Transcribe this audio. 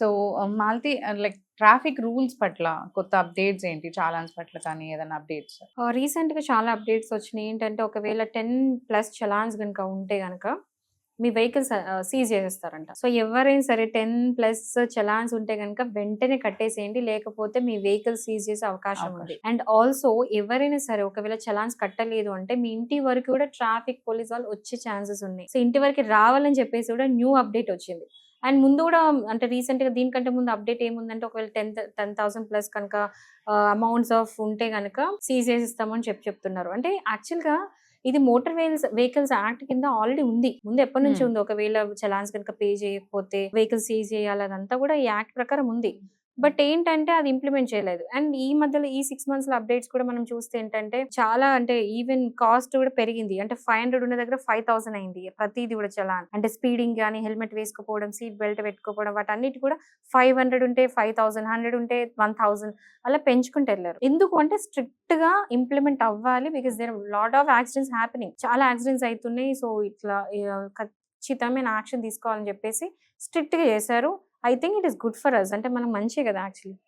So Malti like traffic rules పట్ల కొత్త updates ఏంటి? చాలాన్స్ పట్ల కానీ ఏదైనా అప్డేట్స్? రీసెంట్గా చాలా అప్డేట్స్ వచ్చినాయి. ఏంటంటే ఒకవేళ టెన్ ప్లస్ చలాన్స్ కనుక ఉంటే కనుక మీ వెహికల్స్ సీజ్ చేసేస్తారంట. సో ఎవరైనా సరే టెన్ ప్లస్ చలాన్స్ ఉంటే కనుక వెంటనే కట్టేసేయండి. లేకపోతే మీ వెహికల్ సీజ్ చేసే అవకాశం ఉంది. అండ్ ఆల్సో ఎవరైనా సరే ఒకవేళ చలాన్స్ కట్టలేదు అంటే మీ ఇంటి వరకు కూడా ట్రాఫిక్ పోలీస్ వాళ్ళు వచ్చే ఛాన్సెస్ ఉన్నాయి. సో ఇంటి వరకు రావాలని చెప్పేసి కూడా న్యూ అప్డేట్ వచ్చింది. అండ్ ముందు కూడా అంటే రీసెంట్గా దీనికంటే ముందు అప్డేట్ ఏముందంటే ఒకవేళ టెన్ టెన్ థౌసండ్ ప్లస్ కనుక అమౌంట్స్ ఆఫ్ ఉంటే కనుక సీజ్ చేసి ఇస్తామని చెప్పి చెప్తున్నారు. అంటే యాక్చువల్గా ఇది మోటార్ వెహికల్స్ వెహికల్స్ యాక్ట్ కింద ఆల్రెడీ ఉంది. ముందు ఎప్పటి నుంచి Hmm. ఉంది? ఒకవేళ చలాన్స్ కనుక పే చేయకపోతే వెహికల్ సీజ్ చేయాలి అదంతా కూడా ఈ యాక్ట్ ప్రకారం ఉంది. బట్ ఏంటంటే అది ఇంప్లిమెంట్ చేయలేదు. అండ్ ఈ మధ్యలో ఈ సిక్స్ మంత్స్లో అప్డేట్స్ కూడా మనం చూస్తే ఏంటంటే చాలా అంటే ఈవెన్ కాస్ట్ కూడా పెరిగింది. అంటే ఫైవ్ హండ్రెడ్ ఉన్న దగ్గర ఫైవ్ థౌసండ్ అయింది ప్రతిది కూడా చలాన్. అంటే స్పీడింగ్ కానీ హెల్మెట్ వేసుకోపోవడం సీట్ బెల్ట్ పెట్టుకోపోవడం వాటన్నిటి కూడా ఫైవ్ హండ్రెడ్ ఉంటే ఫైవ్ థౌసండ్ హండ్రెడ్ ఉంటే వన్ థౌసండ్ అలా పెంచుకుంటూ వెళ్ళారు. ఎందుకు అంటే స్ట్రిక్ట్గా ఇంప్లిమెంట్ అవ్వాలి because there lot of accidents happening చాలా యాక్సిడెంట్స్ అవుతున్నాయి సో ఇట్లా ఖచ్చితమైన యాక్షన్ తీసుకోవాలని చెప్పేసి స్ట్రిక్ట్గా చేశారు. I think it is good for us అంటే మనం మంచిగా కదా యాక్చువల్లీ